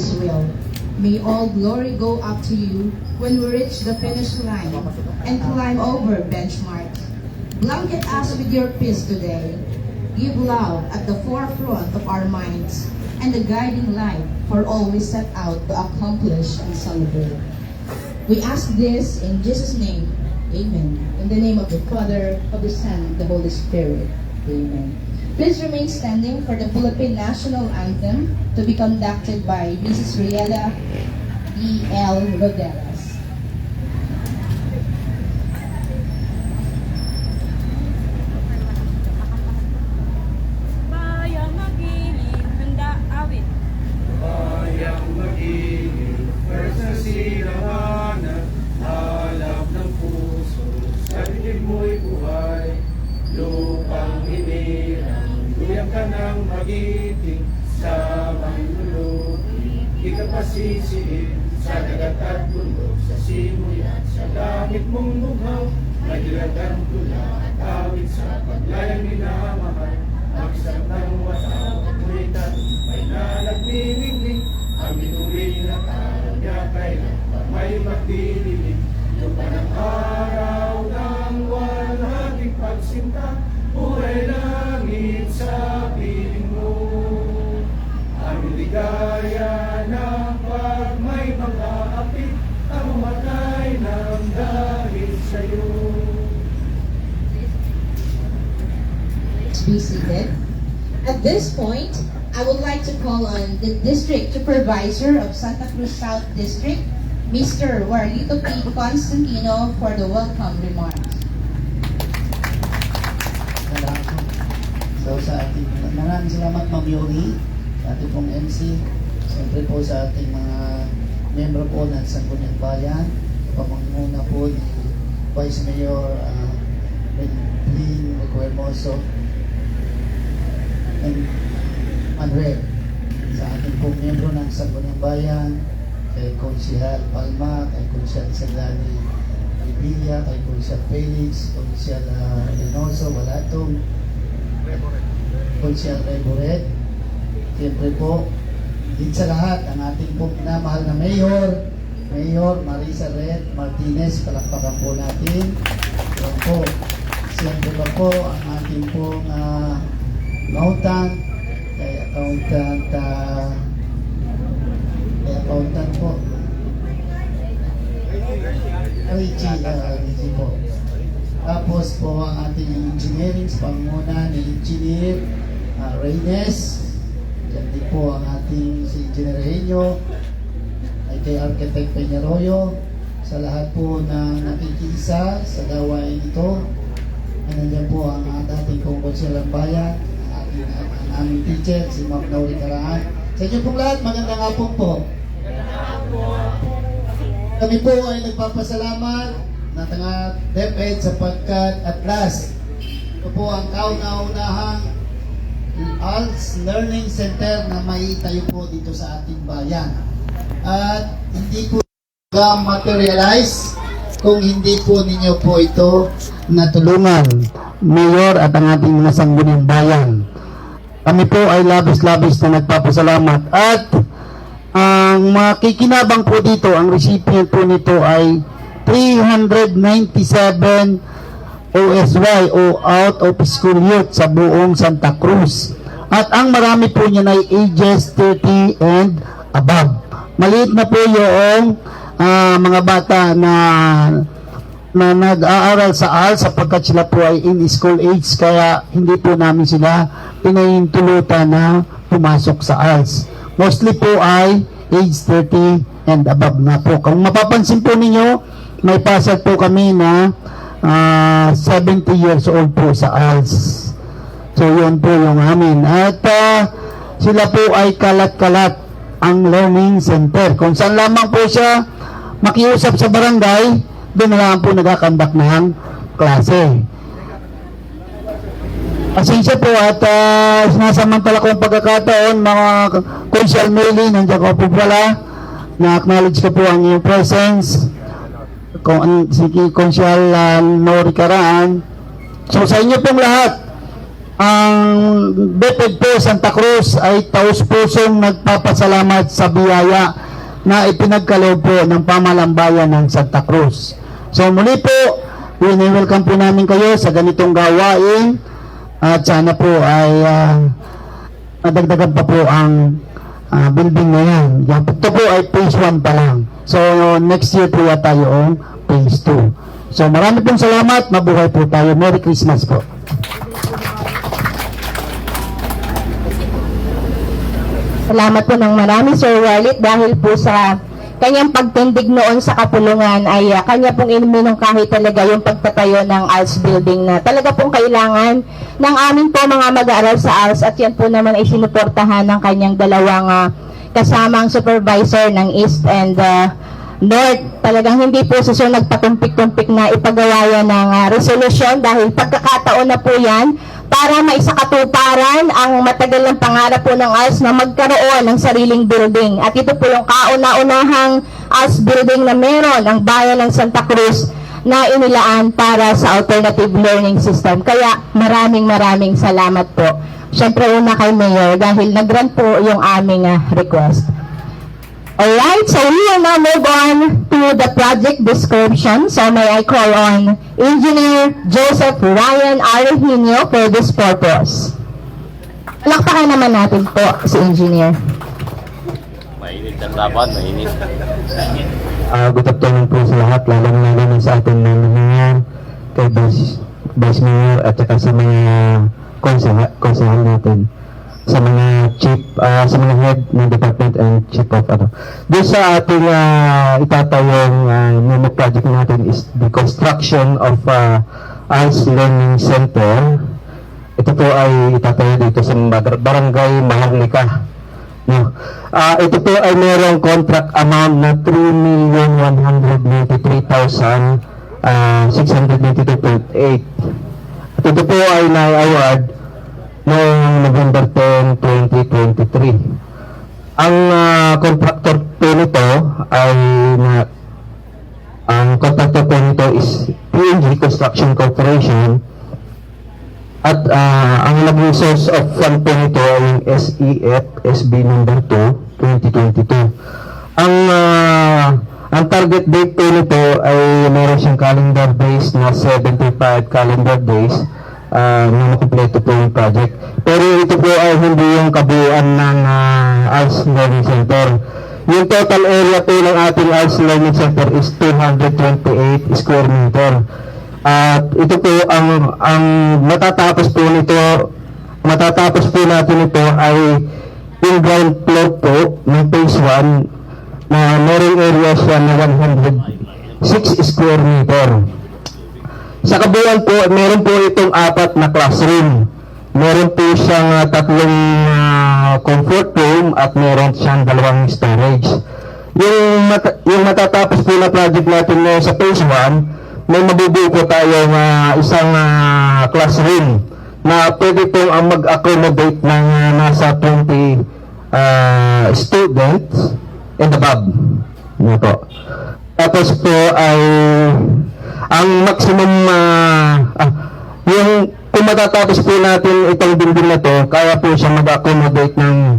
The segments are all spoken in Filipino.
Will. May all glory go up to you when we reach the finish line and climb over benchmark. Blanket us with your peace today. Give love at the forefront of our minds and the guiding light for all we set out to accomplish and celebrate. We ask this in Jesus' name. Amen. In the name of the Father, of the Son, and the Holy Spirit. Amen. Please remain standing for the Philippine National Anthem to be conducted by Mrs. Riela E. L. Rodelas. Nagniningning Ang ituloy na araw niya kailan pa may magdidilig Lupa ng araw ng walang pagsinta Buhay langit sa piling mo. Ang ligaya na pag may mga apit Ang matay ng dahil sa'yo. Be seated. At this point, I would like to call on the District Supervisor of Santa Cruz South District, Mr. Warlito P. Constantino, for the welcome remarks. So sa ating maraming salamat Ma'am Yuri, sa ating pong MC, siyempre po sa ating mga membro po ng Sangguniang Bayan, pamanguna po ni Vice Mayor uh, Bentlin Recuermoso and Manuel, sa ating pong membro ng Sangguniang Bayan, kay Konsihal Palma, kay Konsihal Saglani Ibilla, kay Konsihal Felix, Konsihal uh, Reynoso, Walatong, Konsihal Reboret, siyempre po, higit sa lahat, ang ating pong minamahal na Mayor, Mayor Marisa Red Martinez, palakpakan po natin. Yan po. Siyempre po, ang ating pong uh, accountant, kay accountant, uh, kay accountant po, Richie, uh, Richie po. Tapos po ang ating engineering panguna ni Engineer uh, Reynes. Yan din po ang ating si Engineer Henyo, ay kay Architect Peñaroyo, sa lahat po na nakikiisa sa gawain ito. Nandiyan po ang dating pong konselang bayan, ang ating ang, ang aming teacher, si Ma'am Nauri Karaan. Sa inyo pong lahat, magandang hapon po. Kami po ay nagpapasalamat na tanga DepEd sapagkat at last ito po ang kauna-unahang ALS Learning Center na maitayo po dito sa ating bayan. At hindi po materialize kung hindi po ninyo po ito natulungan, Mayor at ang ating mga sangguniang bayan. Kami po ay labis-labis na nagpapasalamat at ang makikinabang po dito, ang recipient po nito ay 397 OSY o Out of School Youth sa buong Santa Cruz. At ang marami po niyan ay ages 30 and above. Maliit na po yung ah, mga bata na na nag-aaral sa AL sapagkat sila po ay in school age kaya hindi po namin sila pinahintulutan na pumasok sa ALS. Mostly po ay age 30 and above na po. Kung mapapansin po ninyo, may pasat po kami na ah, 70 years old po sa ALS. So yun po yung amin. At ah, sila po ay kalat-kalat ang learning center. Kung saan lamang po siya makiusap sa barangay, doon na lang po nagkakandak ng klase. Pasensya po at uh, sinasamantala ko ang pagkakataon, mga Consial Meli, nandiyan ko po pala, na-acknowledge ko po ang iyong presence, kung si Consial uh, Nori Karaan. So sa inyo pong lahat, ang DepEd po Santa Cruz ay taus-pusong nagpapasalamat sa biyaya na ipinagkaloob po ng pamalambayan ng Santa Cruz. So muli po, wini-welcome po namin kayo sa ganitong gawain at sana po ay ah, madagdagan pa po ang ah, building na yan. Ito po ay phase 1 pa lang. So next year po yata yung phase 2. So marami pong salamat. Mabuhay po tayo. Merry Christmas po. Salamat po ng marami, Sir Warlit, dahil po sa kanyang pagtindig noon sa kapulungan ay ah, kanya pong kahit talaga yung pagtatayo ng ALS building na talaga pong kailangan ng amin po mga mag-aaral sa ALS at yan po naman ay sinuportahan ng kanyang dalawang ah, kasamang supervisor ng East and ah, North. Talagang hindi po Sir nagpatumpik-tumpik na ipagawa yan ng ah, resolusyon dahil pagkakataon na po yan para maisakatuparan ang matagal ng pangarap po ng ALS na magkaroon ng sariling building. At ito po yung kauna-unahang ALS building na meron ang bayan ng Santa Cruz na inilaan para sa alternative learning system. Kaya maraming maraming salamat po. Siyempre una kay Mayor dahil nag-grant po yung aming ah, request. Alright, so we will now move on to the project description. So may I call on Engineer Joseph Ryan Arrohino for this purpose. Lakpakan naman natin po si Engineer. Mainit ang laban, mainit. Uh, good afternoon po sa lahat, lalong-lalo na sa ating mga mayor, kay Vice, Vice Mayor at saka sa mga konsehal, konsehal natin sa mga chief, ah, sa mga head ng department and chief of ano. Doon sa ating uh, itatayong uh, memo project natin is the construction of uh, ALS Learning Center. Ito po ay itatayo dito sa Bar- Barangay Maharlika. No. Ah, ito po ay mayroong contract amount na 3,193,692.8. At ito po ay na-award noong November 10, 2023. Ang ah, contractor po nito ay na ang contractor po nito is PNG Construction Corporation at ah, ang naging source of fund po nito ay SEF SB number 2 2022. Ang ah, ang target date po nito ay meron siyang calendar days na 75 calendar days ah, na yung project. Pero ito po ay hindi yung kabuuan ng uh, ALS Learning Center. Yung total area po ng ating ALS Learning Center is 228 square meter. At ito po ang ang matatapos po nito matatapos po natin ito ay yung ground floor po ng phase 1 na merong area siya na 106 square meter. Sa kabuuan po, meron po itong apat na classroom. Meron po siyang ah, tatlong ah, comfort room at meron siyang dalawang storage. Yung, mata- yung matatapos po na project natin ngayon sa phase 1, may mabubuo po tayong ah, isang ah, classroom na pwede pong ang mag-accommodate ng ah, nasa 20 ah, students and above. Ano po. Tapos po ay ang maximum ah, ah, yung kung matatapos po natin itong building na to, kaya po siya mag-accommodate ng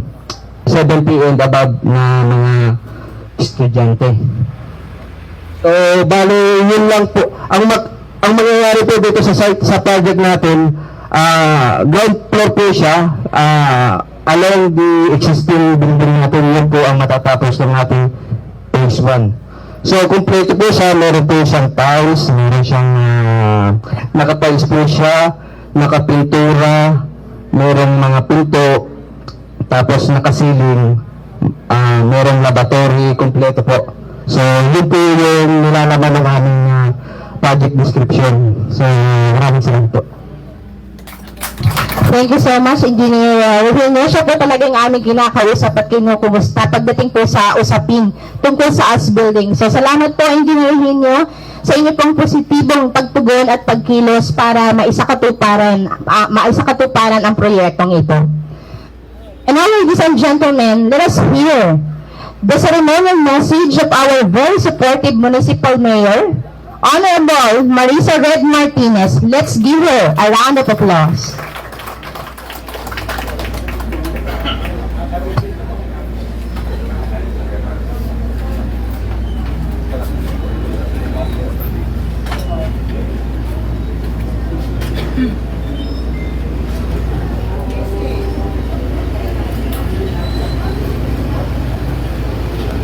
70 and above na mga estudyante. So, bali, yun lang po. Ang mag, ang mangyayari po dito sa site, sa project natin, ah ground floor po siya, ah along the existing building natin, yun po ang matatapos ng ating phase 1. So, kompleto po siya, meron po siyang tiles, meron siyang uh, nakatiles po siya, nakapintura, meron mga pinto, tapos nakasiling, ah merong laboratory, kompleto po. So, yun po yung nilalaman ng aming ah, project description. So, maraming salamat po. Thank you so much, Engineer uh, Ruhino. Siya po talagang aming kinakausap at kinukumusta pagdating po sa usapin tungkol sa AS building. So, salamat po, Engineer Ruhino, sa inyo pong positibong pagtugon at pagkilos para maisakatuparan, uh, maisakatuparan ang proyektong ito. And now, ladies and gentlemen, let us hear the ceremonial message of our very supportive municipal mayor, Honorable Marisa Red Martinez. Let's give her a round of applause.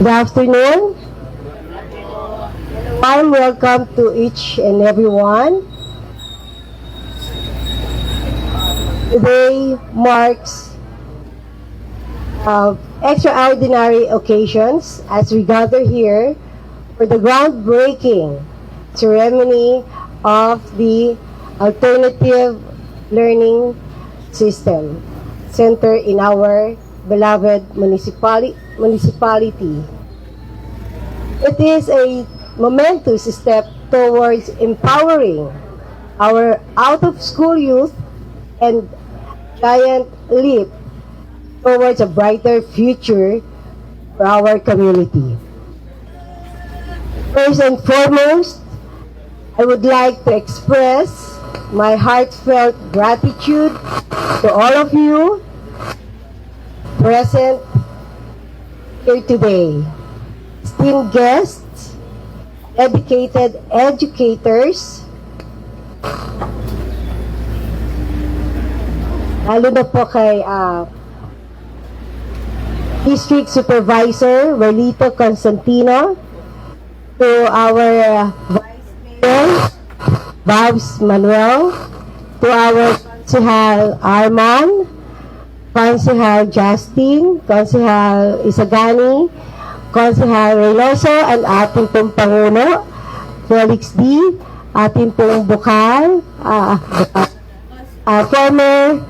Good afternoon. Warm welcome to each and everyone. Today marks uh, extraordinary occasions as we gather here for the groundbreaking ceremony of the alternative learning system center in our beloved municipali- municipality. It is a momentous step towards empowering our out-of-school youth and giant leap towards a brighter future for our community. First and foremost, I would like to express my heartfelt gratitude to all of you present here today. Esteemed guests, dedicated educators, lalo na po kay ah, District Supervisor Rolito Constantino, to our uh, Vice Mayor, Babs Manuel, to our Consihal Arman, Consihal Justin, Consihal Isagani, Consihal Reynoso, and ating pong Pangulo, Felix D., ating pong Bukal, ah, Bukal, ah, former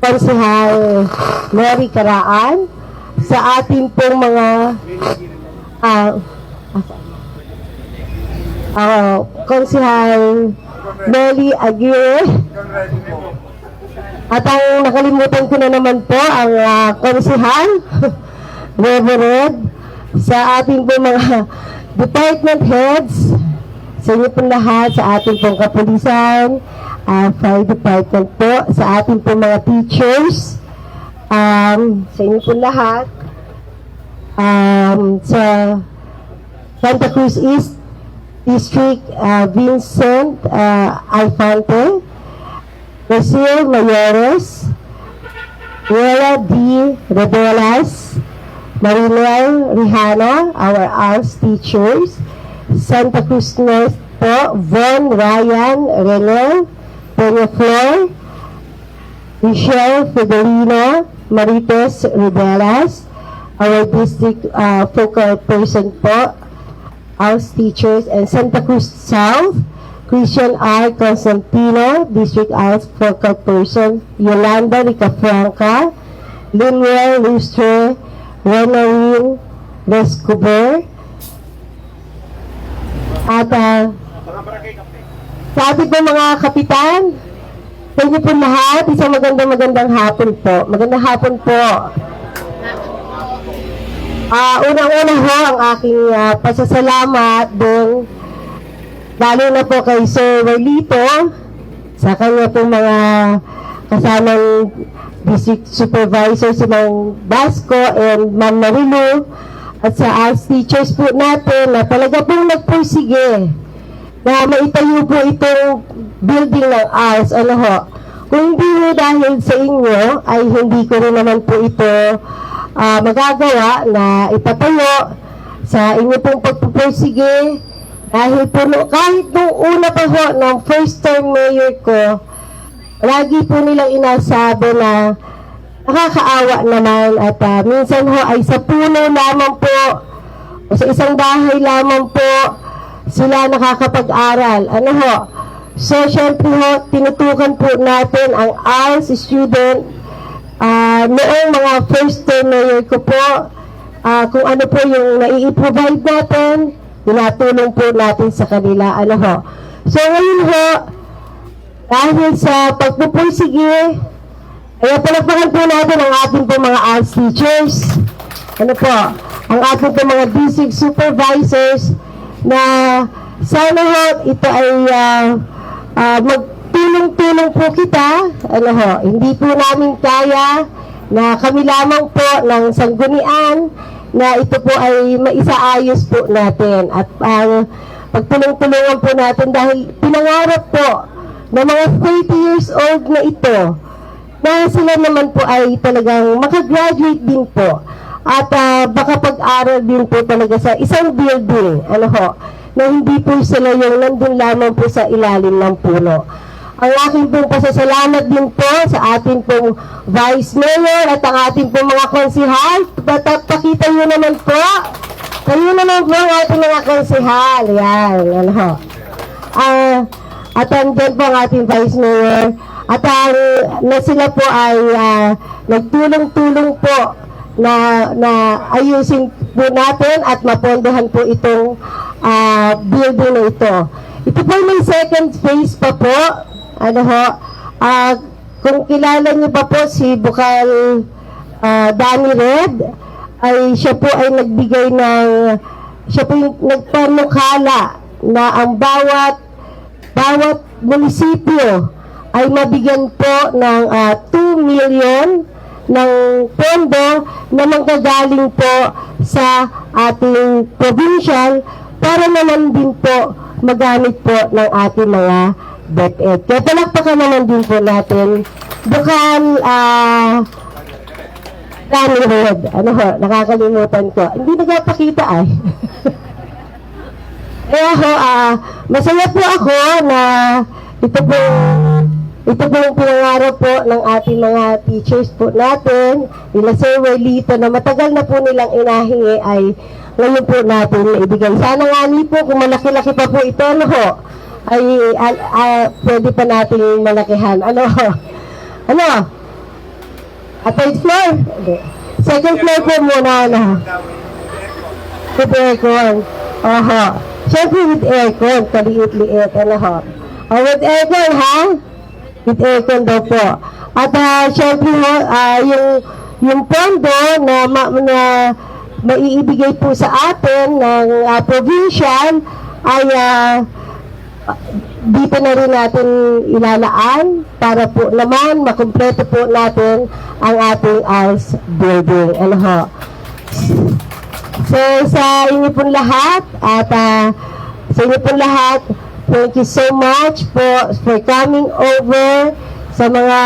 Consihal Mary Karaan, sa ating pong mga ah, ah, Consihal Nelly Aguirre, at ang nakalimutan ko na naman po ang uh, konsihal, Reverend, sa ating po mga department heads, sa inyo po lahat, sa ating pong kapulisan, uh, fire department po, sa ating po mga teachers, um, sa inyo po lahat, um, sa Santa Cruz East District, uh, Vincent uh, Alfante, Rosil Mayores, Rela D. Rodelas, Marinel Rihana, our arts teachers, Santa Cruz North po, Von Ryan Renel, Peña Flor, Michelle Federino, Marites Rodelas, our district uh, focal person po, house teachers, and Santa Cruz South, Christian R. Constantino, District Arts Focal Person, Yolanda Ricafranca, Linuel Lustre, Renalyn Lescober, at uh, sa ating po mga kapitan, sa inyo po lahat, isang magandang magandang hapon po. Magandang hapon po. Ah, unang-una ho ang aking ah, pasasalamat dong lalo na po kay Sir Rolito sa kanya po mga kasamang district supervisor si Mang Basco and Ma'am Marilu at sa arts teachers po natin na talaga pong nagpursige na maitayo po itong building ng arts. Ano ho? Kung hindi ho dahil sa inyo, ay hindi ko rin naman po ito ah, magagawa na ipatayo sa inyo pong pagpupursige dahil po kahit nung una pa ho, nung first term mayor ko, lagi po nilang inasabi na nakakaawa naman at ah, minsan ho ay sa puno lamang po o sa isang bahay lamang po sila nakakapag-aral. Ano ho? So, syempre ho, tinutukan po natin ang arts student Ah, noong mga first term mayor ko po, ah, kung ano po yung nai-provide natin, tinatulong po natin sa kanila. Ano ho? So ngayon ho, dahil sa pagpupursige, kaya palagpakan po natin ang ating po mga arts teachers. Ano po? Ang ating po mga district supervisors na sana ho, ito ay ah, ah, magtulong-tulong po kita. Ano ho, hindi po namin kaya na kami lamang po ng sanggunian na ito po ay maisaayos po natin at ang pagtulong-tulungan po natin dahil pinangarap po ng mga 30 years old na ito na sila naman po ay talagang makagraduate din po at ah, baka pag para din po talaga sa isang building, ano ho, na hindi po sila yung nandun lamang po sa ilalim ng puno. Ang aking pong pasasalamat din po sa ating pong Vice Mayor at ang ating pong mga konsihal. Pakita nyo naman po. Kayo naman po ang ating mga konsihal. Yan, ano ho. Ah, at andyan po ang ating Vice Mayor. At ang na sila po ay ah, nagtulong-tulong po na na ayusin po natin at mapondohan po itong ah, building na ito. Ito po may second phase pa po. Ano ho? ah, kung kilala niyo pa po si Bukal ah, Danny Red, ay siya po ay nagbigay ng siya po yung nagpanukala na ang bawat bawat munisipyo ay mabigyan po ng ah, 2 million ng pondo na manggagaling po sa ating provincial para naman din po magamit po ng ating mga DepEd. Kaya palakpakan naman din po natin bukal ah Danny. Ano ho, nakakalimutan ko. Hindi nagpapakita ay. Kaya ho, ah, masaya po ako na ito po ito po yung pinangarap po ng ating mga teachers po natin, nila Sir Welito, na matagal na po nilang inahingi ay ngayon po natin maibigay. Sana nga ni po, kung malaki-laki pa po ito, ano ho, ay ah, ah, pwede pa natin malakihan. Ano ho? Ano? At third floor? Hindi. Second floor po muna, ano? With aircon. Oho. Siyempre with aircon, kaliit-liit, ano ho. Oh, with aircon, ha? With aircon daw po. At uh, syempre ho, ah, yung, yung pondo na, ma, na maiibigay po sa atin ng ah, provincial ay ah, dito na rin natin ilalaan para po naman makumpleto po natin ang ating ALS building. Ano ho? So, sa inyo pong lahat, at ah, sa inyo pong lahat, thank you so much for, for coming over sa mga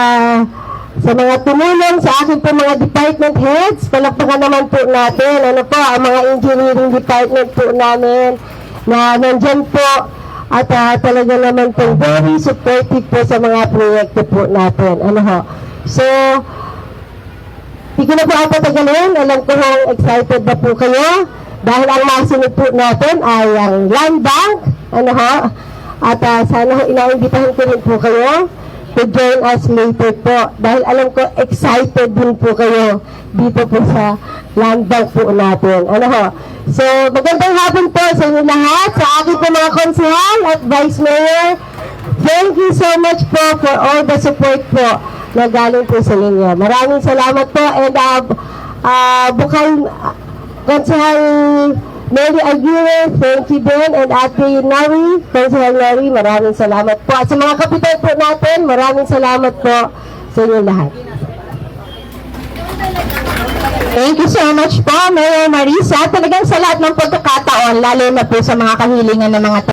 sa mga tumulong sa akin po mga department heads. Palakpakan naman po natin, ano po, ang mga engineering department po namin na nandyan po at ah, talaga naman po very supportive po sa mga proyekto po natin. Ano ho? So, hindi na po ang patagalin. Alam ko hong excited na po kayo. Dahil ang masunod po natin ay ang land bank. Ano ho? At ah, sana ho, inaimbitahan ko rin po kayo to join us later po. Dahil alam ko excited din po kayo dito po sa land bank po natin. Ano ho? So, magandang hapon po sa inyo lahat, sa aking po mga konsehal at vice mayor. Thank you so much po for all the support po na galing po sa inyo. Maraming salamat po and uh, uh, bukal uh, Konsehal Mary Aguirre, thank you din and Ate Nari, Konsehal Nari, maraming salamat po. At sa mga kapital po natin, maraming salamat po sa inyo lahat. Thank you so much po, Mayor Marisa. Talagang sa lahat ng pagkakataon, lalo na po sa mga kahilingan ng mga